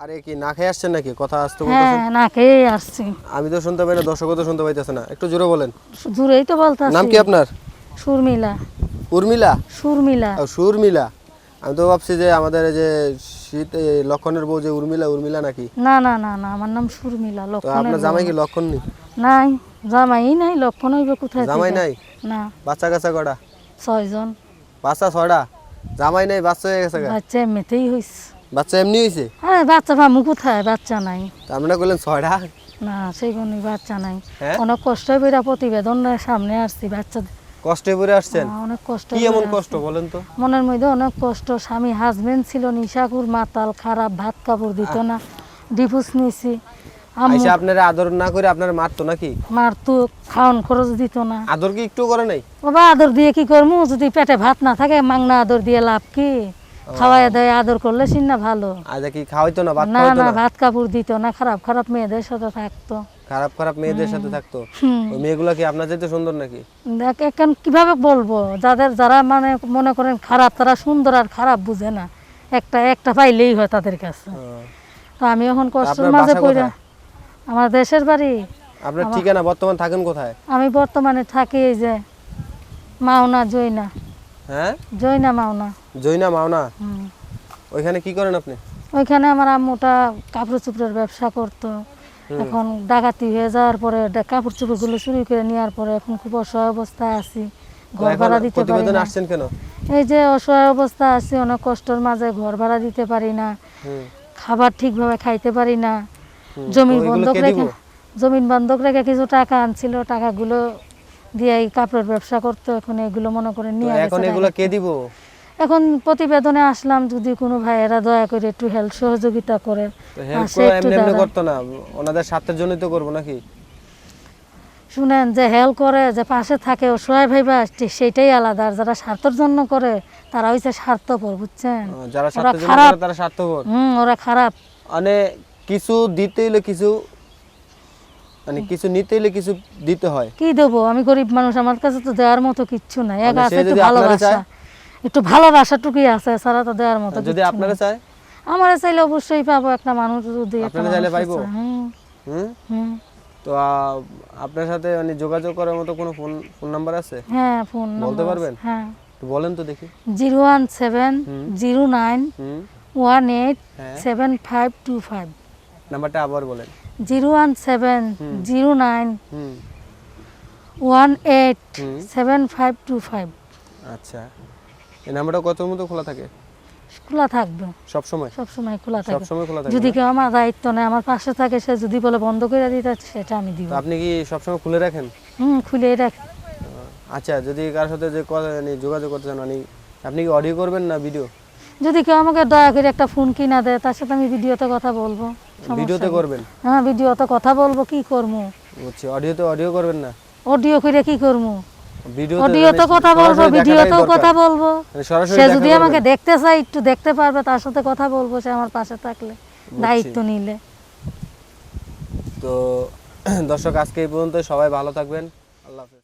আরে কি না খেয়ে আসছেন নাকি? কথা আসতে হ্যাঁ না খেয়ে আসছি। আমি তো শুনতে পাই না দর্শকও তো শুনতে পাইতেছে না। একটু জোরে বলেন। দূরেই তো বলতে নাম কি আপনার? সুরমিলা উর্মিলা? সুরমিলা ও, সুরমিলা আমি তো ভাবছি যে আমাদের যে শীত লক্ষণের বউ যে উর্মিলা উর্মিলা নাকি? না না না না আমার নাম সুরমিলা তো লক্ষণের আপনার জামাই কি লক্ষণ নেই নাই জামাই নাই লক্ষণ হইবে কোথায় জামাই নাই? না। বাচ্চা কাচ্চা কটা ছয়জন। বাচ্চা ছয়টা? জামাই নাই বাচ্চা হয়ে গেছে বাচ্চা এমনিতেই হইছে। বাচ্চা এমনি হয়েছে? আরে বাচ্চা ভামু কোথায়? বাচ্চা নাই। তার মানে করলেন ছয়টা? না সেই কোনো বাচ্চা নাই। হ্যাঁ? অনেক কষ্ট বেরা প্রতিবেদন সামনে আসছি বাচ্চা কষ্টে পড়ে আসছেন? অনেক কষ্ট কি এমন কষ্ট বলেন তো? মনের মধ্যে অনেক কষ্ট। স্বামী হাজবেন্ড ছিল নিশাকুর মাতাল খারাপ ভাত কাপড় দিত না। ডিভোর্স নিছি আইসা আপনারা আদর না করে আপনার মারতো নাকি? মারতো খাওয়ান খরচ দিত না। আদর কি একটু করে নাই? বাবা আদর দিয়ে কি করমু? যদি পেটে ভাত না থাকে মাংনা আদর দিয়ে লাভ কি? খাওয়াই দেয় আদর করলে সিন্না ভালো। আজ কি খাওয়াইতো না ভাত না না ভাত কাপড় দিত না খারাপ খারাপ মেয়েদের সাথে থাকতো। খারাপ খারাপ মেয়েদের সাথে থাকতো? ওই মেয়েগুলো কি আপনার চাইতে সুন্দর নাকি? দেখ এখন কীভাবে বলব? যাদের যারা মানে মনে করেন খারাপ তারা সুন্দর আর খারাপ বুঝে না। একটা একটা পাইলেই হয় তাদের কাছে। তো আমি এখন কষ্টের মাঝে পড়ে আমার দেশের বাড়ি। আপনার ঠিকানা বর্তমান থাকেন কোথায়? আমি বর্তমানে থাকি এই যে মাওনা জৈনা হ্যাঁ? জৈনা মাওনা। জৈনা মাওনা? ওইখানে কি করেন আপনি? ওইখানে আমার আম্মুটা কাপড় চোপড়ের ব্যবসা করতো। এখন ডাকাতি হয়ে যাওয়ার পরে কাপড় চোপড়গুলো চুরি করে নেওয়ার পরে এখন খুব অসহায় অবস্থায় আছি। ঘর ভাড়া দিতে পারি না। আসছেন কেন? এই যে অসহায় অবস্থা আছি অনেক কষ্টের মাঝে ঘর ভাড়া দিতে পারি না। খাবার ঠিকভাবে খাইতে পারি না। জমি বন্ধক রেখে জমিন বন্ধক রেখে কিছু টাকা আনছিল টাকাগুলো দিয়ে এই কাপড়ের ব্যবসা করতো এখন এগুলো মনে করে নিয়ে এখন এগুলো কে দিব? এখন প্রতিবেদনে আসলাম যদি কোনো ভাইয়েরা দয়া করে একটু হেল্প সহযোগিতা করে হেল্প করতো না? ওনাদের স্বার্থের জন্যই তো করব নাকি? শুনেন যে হেল্প করে যে পাশে থাকে অসহায় ভাইবা ঠিক সেইটাই আলাদা। আর যারা স্বার্থের জন্য করে তারা হইছে স্বার্থপর বুঝছেন? যারা স্বার্থের জন্য করে তারা স্বার্থপর? হুম ওরা খারাপ। মানে কিছু দিতে হলে কিছু মানে কিছু নিতে হলে কিছু দিতে হয়। কি দেব? আমি গরিব মানুষ আমার কাছে তো দেওয়ার মতো কিছু নাই। এক মানে আছে একটু ভালোবাসা একটু ভালোবাসাটুকুই আছে সারা তো দেওয়ার মতো যদি আপনারা চায়? আমারে চাইলে অবশ্যই পাবো একটা মানুষ যদি আপনারা চাইলে পাইবো? হুম। হুম? তো আপনার সাথে মানে যোগাযোগ করার মতো কোনো ফোন ফোন নাম্বার আছে? হ্যাঁ ফোন বলতে পারবেন? হ্যাঁ। তো বলেন তো দেখি। 017 09 18 7525 নাম্বারটা আবার বলেন। Zero one seven zero nine one eight seven five two five. আচ্ছা। এই নাম্বারটা কত মতো খোলা থাকে? খোলা থাকবে। সব সময় সব সময় খোলা থাকে। সব সময় খোলা থাকে যদি কেউ আমার দায়িত্ব নেয় আমার পাশে থাকে সে যদি বলে বন্ধ করে দিতে সেটা আমি দিব। আপনি কি সব সময় খুলে রাখেন? হুম খুলে রাখ। আচ্ছা যদি কার সাথে যে কথা মানে যোগাযোগ করতে চান মানে আপনি কি অডিও করবেন না ভিডিও? যদি কেউ আমাকে দয়া করে একটা ফোন কিনা দেয় তার সাথে আমি ভিডিওতে কথা বলব। ভিডিওতে করবেন? হ্যাঁ ভিডিওতে কথা বলব কি করব? বুঝছি অডিওতে অডিও করবেন না? অডিও করে কি করব? ভিডিওতে অডিওতে মানে কথা বলব ভিডিওতেও কথা বলব। মানে সে যদি আমাকে দেখতে চায় একটু দেখতে পারবে তার সাথে কথা বলব সে আমার পাশে থাকলে দায়িত্ব নিলে। তো দর্শক আজকে এই পর্যন্ত সবাই ভালো থাকবেন।